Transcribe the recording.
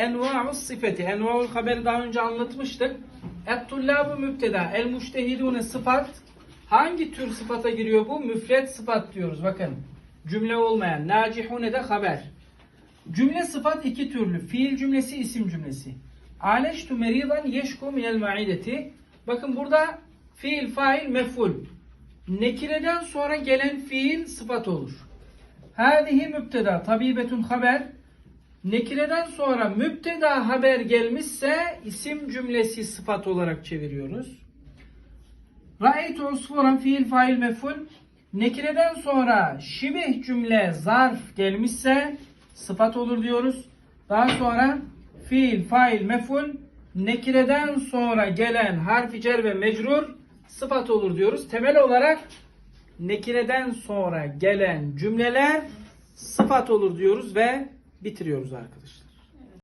enva'us sıfeti. Enva'ul haberi daha önce anlatmıştık. Et-tullabu mübteda. El müştehidune sıfat. Hangi tür sıfata giriyor bu? Müfret sıfat diyoruz. Bakın. Cümle olmayan. Nacihune de haber. Cümle sıfat iki türlü. Fiil cümlesi, isim cümlesi. Aleştu meridan yeşku minel maideti. Bakın burada fiil, fail, mef'ul. Nekireden sonra gelen fiil sıfat olur. Hadihi mübteda tabibetun haber. Nekireden sonra mübteda haber gelmişse isim cümlesi sıfat olarak çeviriyoruz. Ra'eytu usfuran fiil fail mef'ul. Nekireden sonra şibih cümle zarf gelmişse sıfat olur diyoruz. Daha sonra fiil fail mef'ul nekireden sonra gelen harfi cer ve mecrur sıfat olur diyoruz. Temel olarak nekireden sonra gelen cümleler sıfat olur diyoruz ve bitiriyoruz arkadaşlar.